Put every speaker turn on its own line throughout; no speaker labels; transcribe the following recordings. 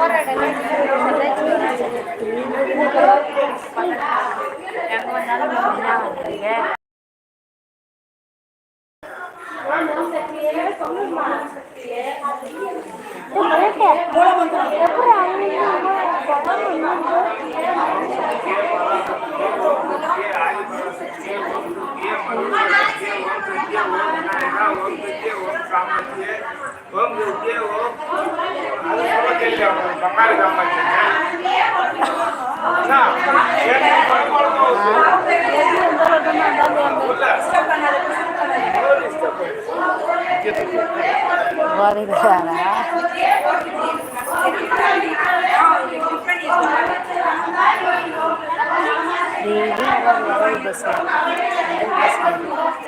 போராட்டம்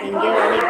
संज्ञा
वाले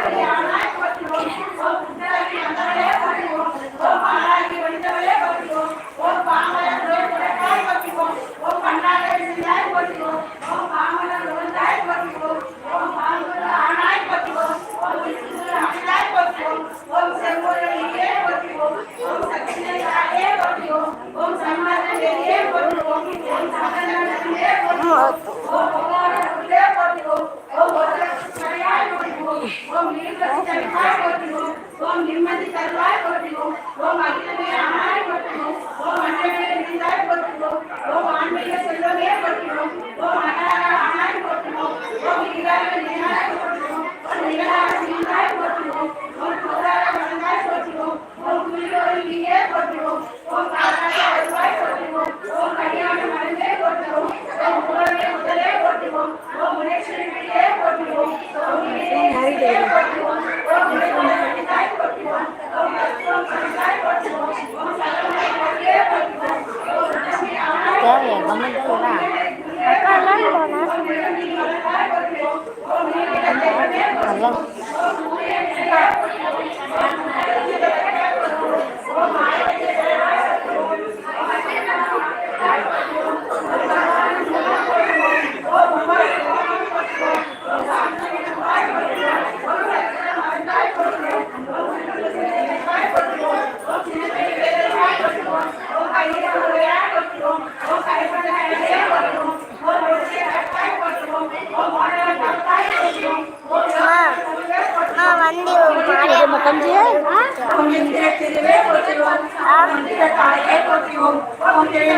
ஒட்டுமே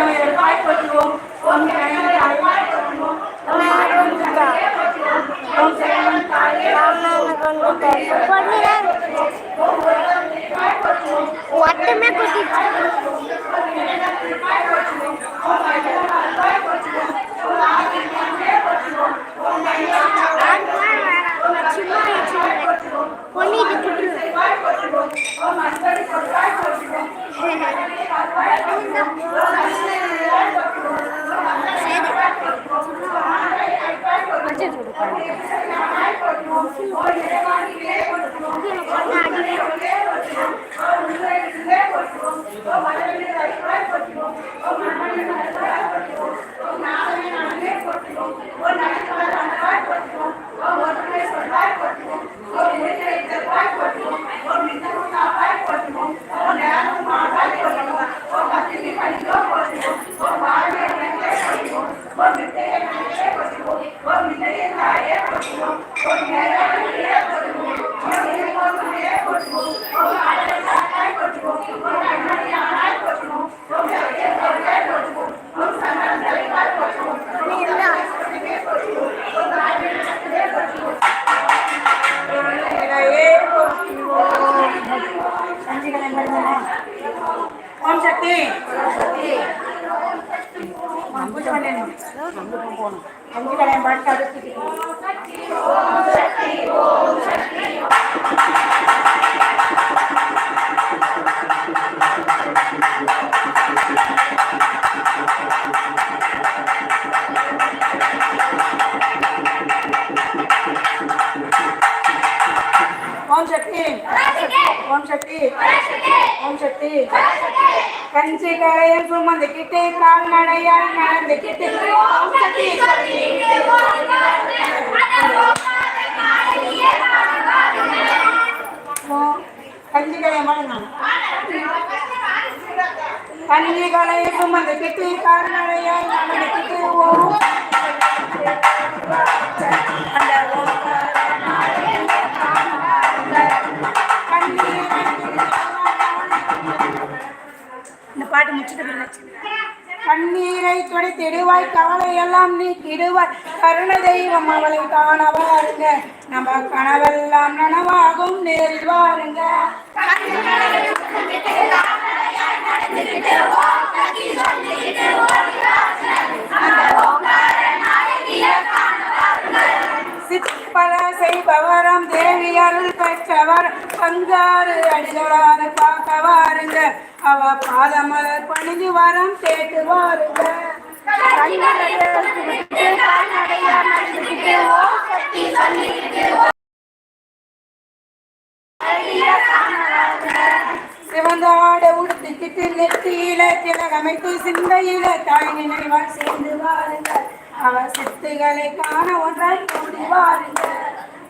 ஓம் சக்தி. ஓம் சக்தி. ஓம் சக்தி. கஞ்சி கரையில் சுமந்துக்கிட்டு கால்நடையால் நடந்துக்கிட்டு. ஓம் சக்தி ஓ, கஞ்சி கரையை பாருங்க. கன்னிகளை சுமந்துக்கிட்டு கால்நடையாய் நடந்துக்கிட்டு. ஓம் பாட்டு முடிச்சுட்டு கண்ணீரை துடைத்திடுவாய் கவலை எல்லாம் நீக்கிடுவாய். கருண தெய்வம் அவளை காண வாருங்க நம்ம கனவெல்லாம் நனவாகும் நேரில் வாருங்க. சிற்பல செய்பவரம் தேவி அருள் பெற்றவர் பங்காறு அடிகளார பார்க்க வாருங்க அவ பாதமலர் பணிஞ்சு வரம் கேட்டு வாருங்க சிவந்த ஆடை உடுத்திக்கிட்டு நெத்தியில திலகமைத்து சிந்தையில தாய் நினைவால் சேர்ந்து வாருங்க அவ சித்துகளை காண ஒன்றாய் கூடி வாருங்க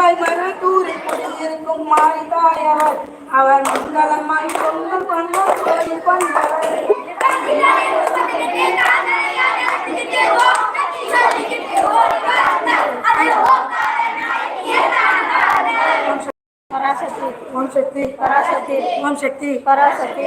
நீக்கிடுவாய் மருதூரி குடியிருக்கும் மாறிதாயவர் அவர் மங்களமாய் பொங்கும் பொன்னும் கோயில் கொண்டவர் பராசக்தி ஓம் சக்தி பராசக்தி ஓம் சக்தி பராசக்தி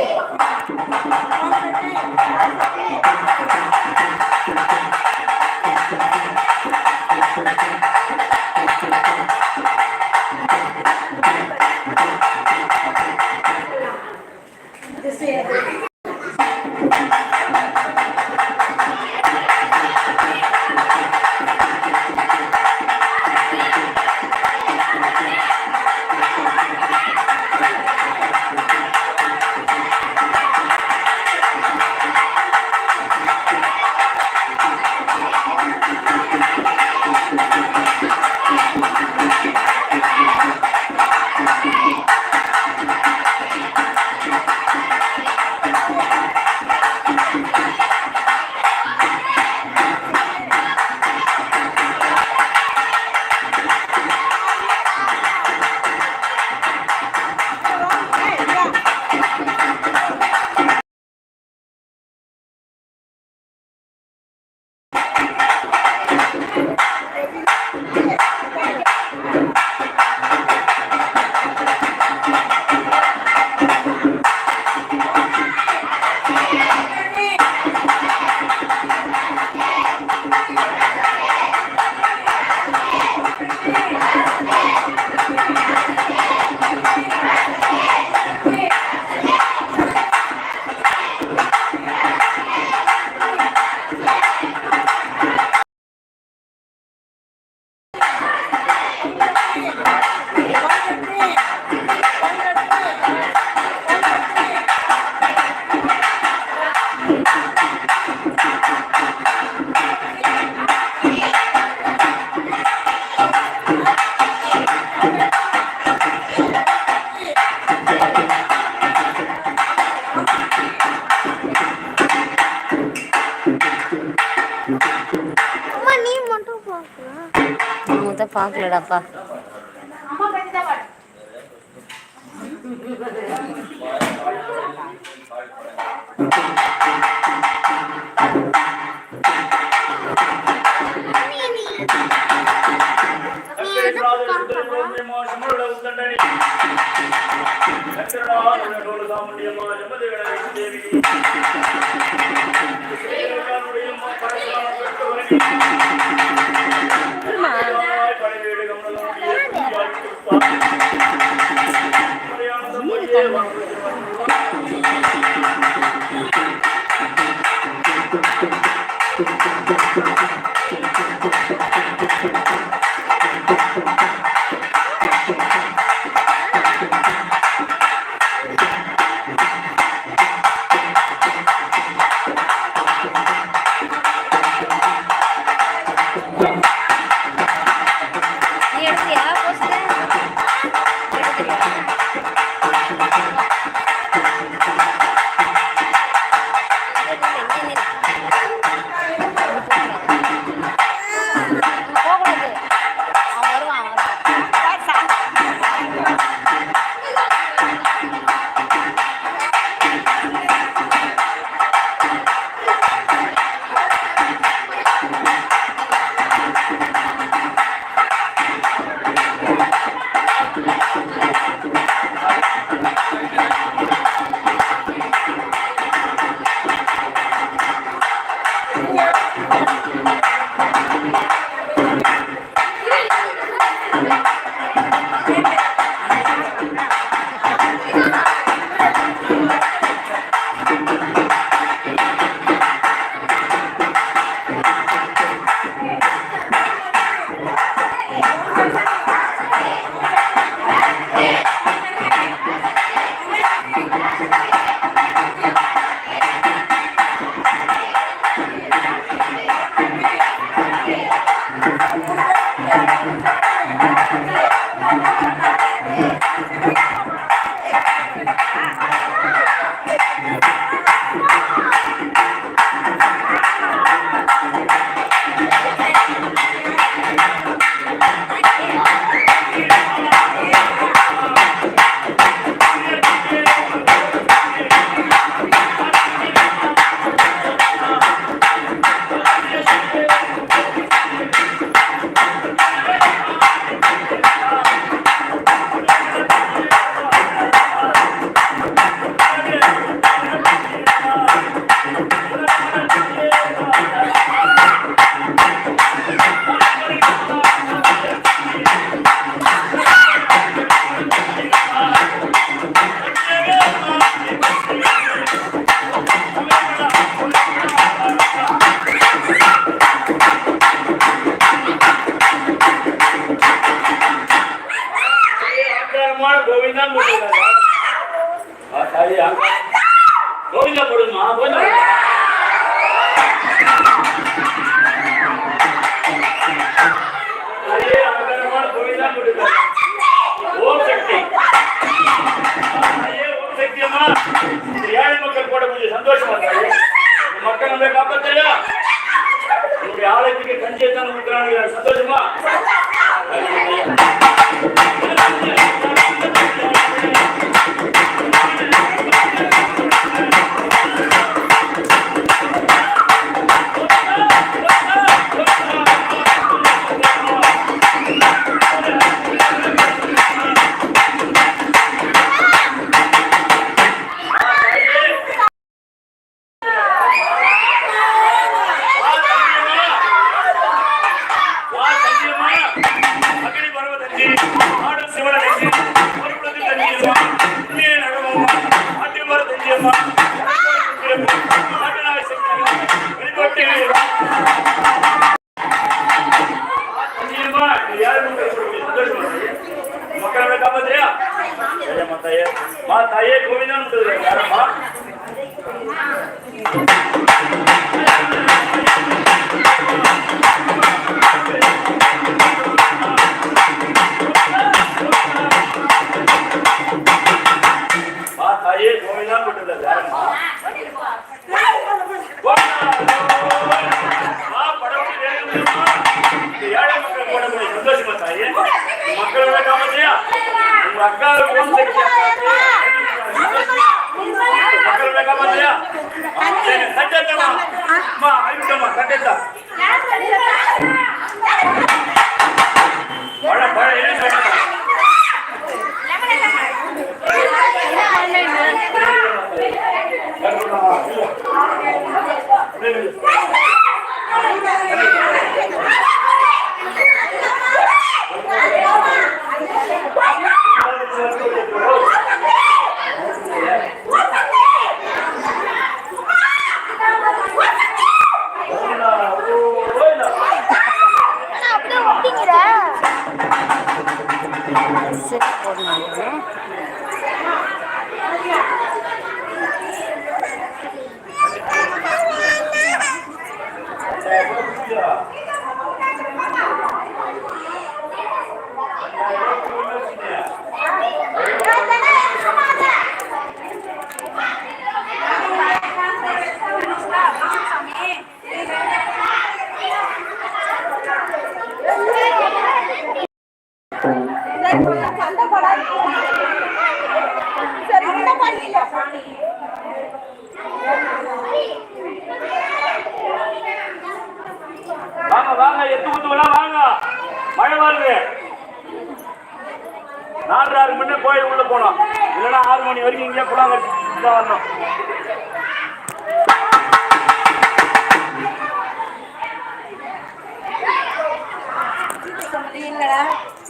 Rabbah.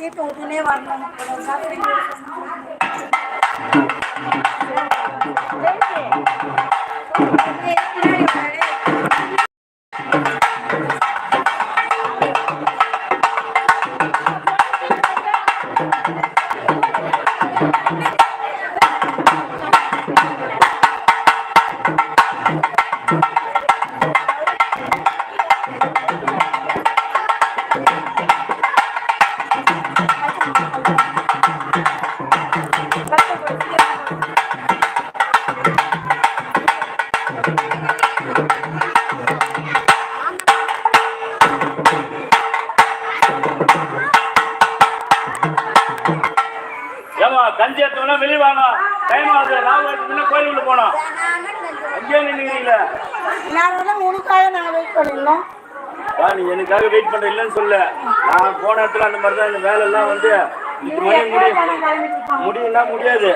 கேட்டு உடனே வரணும். சாப்பிட்டு டைம் நாகராஜ் கோயிலுக்குள்ள போனோம் அங்கே நின்றுக்கிறீங்களா
நாங்கள் உனக்காக நாங்கள் வெயிட் பண்ணிருந்தோம்
நீ எனக்காக வெயிட் பண்ற இல்லைன்னு சொல்ல நான் போன இடத்துல அந்த மாதிரி தான் இந்த வேலை வந்து இது மணி முடியும் முடியும்னா முடியாது.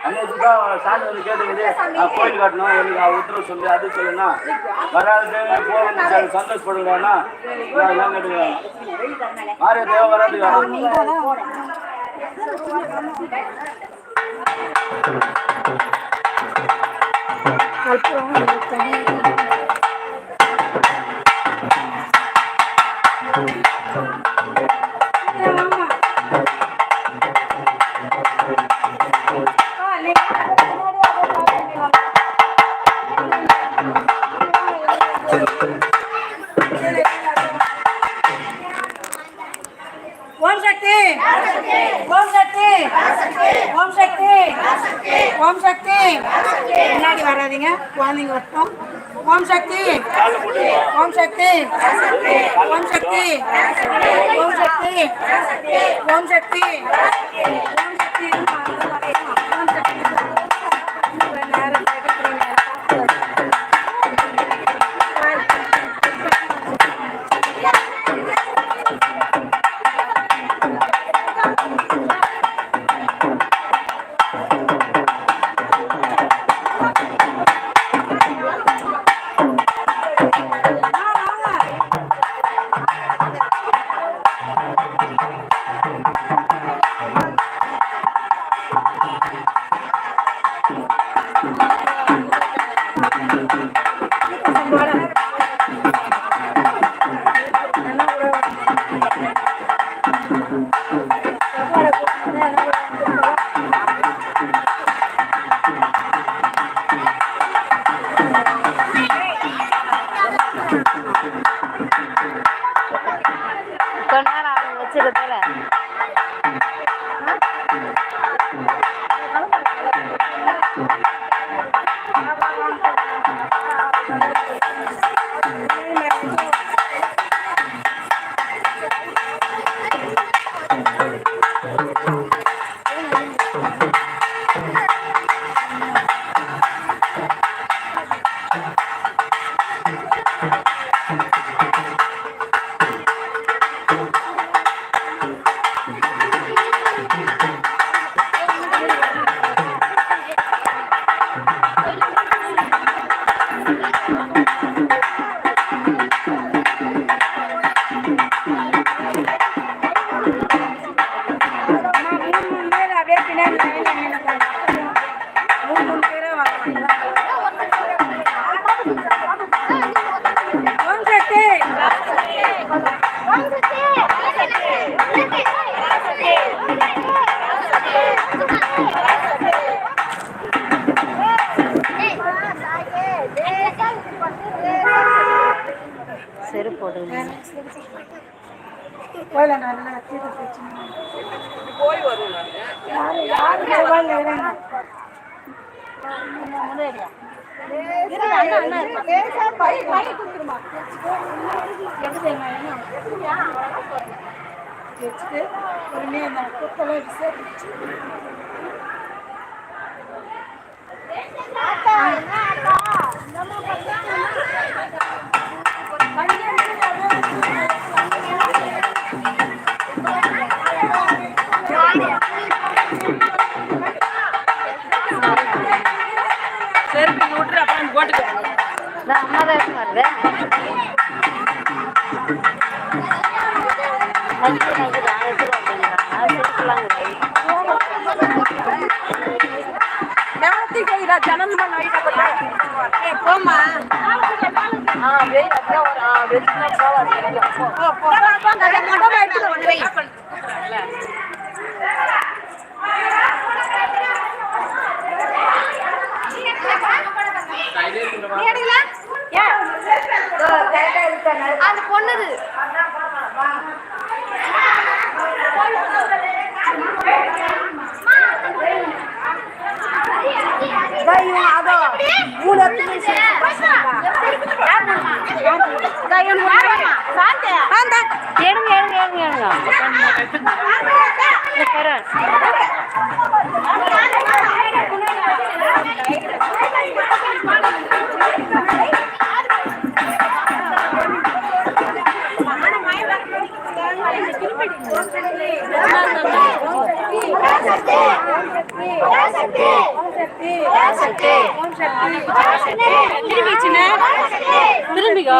அன்னைக்கு சாமி கேட்டுக்கிட்டு நான் கோயில் கட்டணும் எனக்கு அவ உத்தரவு அது சொல்லுனா வராது போகணும் சந்தோஷப்படுவானா நான் கேட்டுக்கிறேன்? மாரிய தேவை வராது
अल्प ஓம் சக்தி. ஓம் சக்தி ஓம் சக்தி முன்னாடி வராதீங்க குழந்தைங்க வரட்டும் ஓம் சக்தி
காலில் போட்டுருவா
ஓம் சக்தி ஓம் சக்தி ஓம் சக்தி ஓம் சக்தி ஓம் சக்தி
அது
எடுங்க எடுங்க எடுங்க எடுங்க இந்த பாரு. திரும்பிக்கோ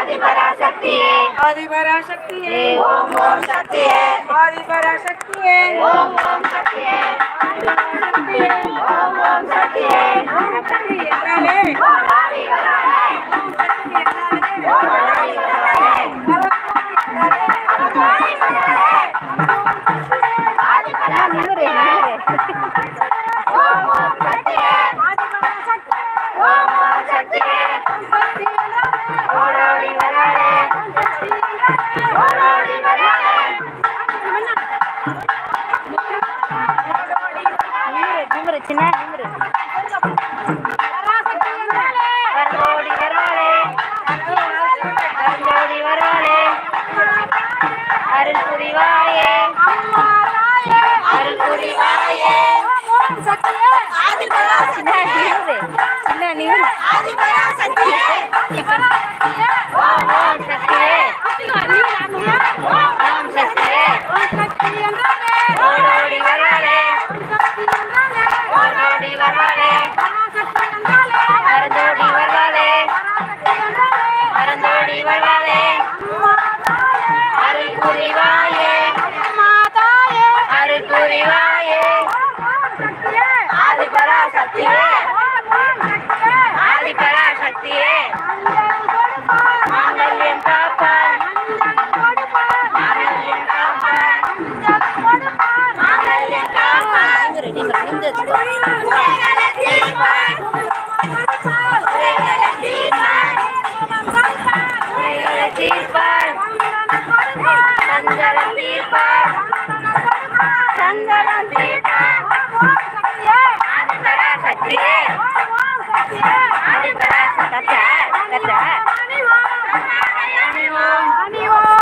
ஆதிபராசக்தியே ஆதிபராசக்தியே என்றாலே
ஆதிபரா சக்தியே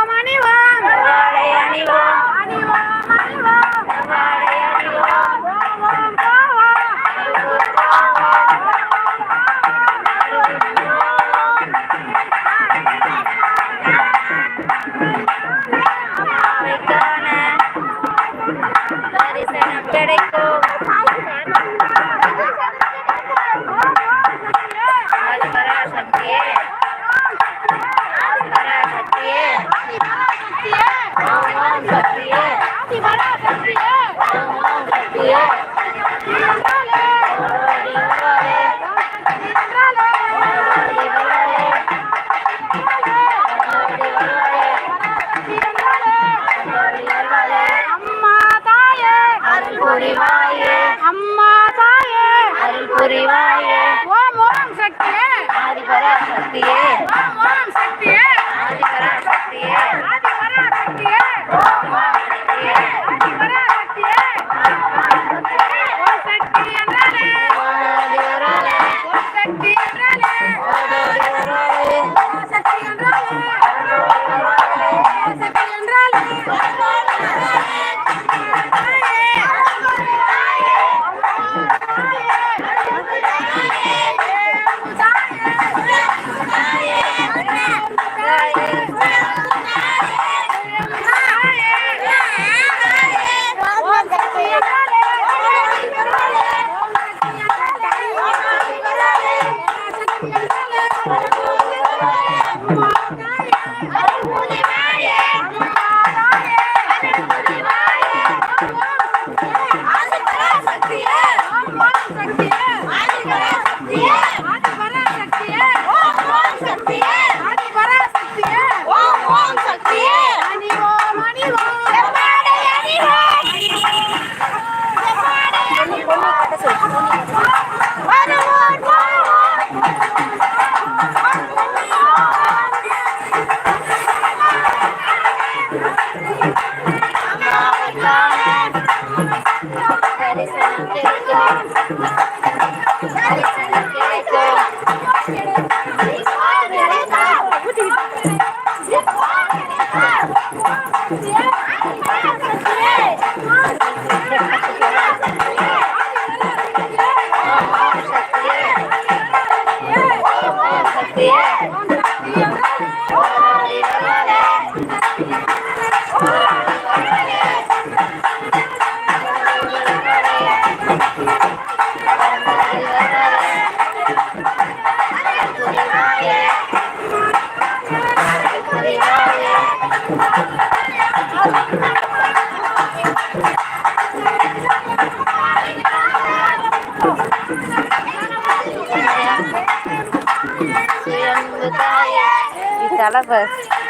Salah bos.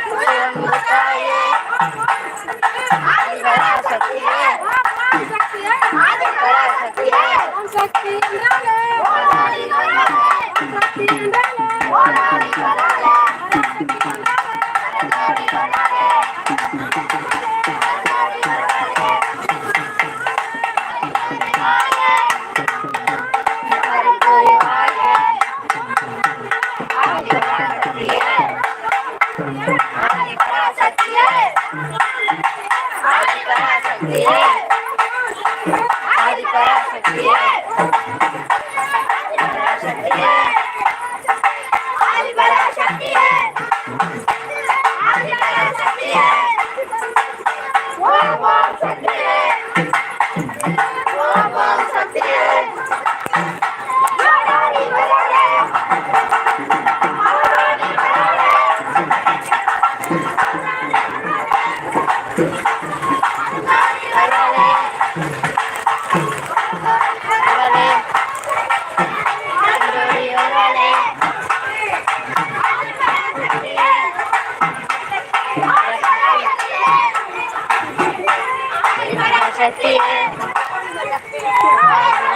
Yes!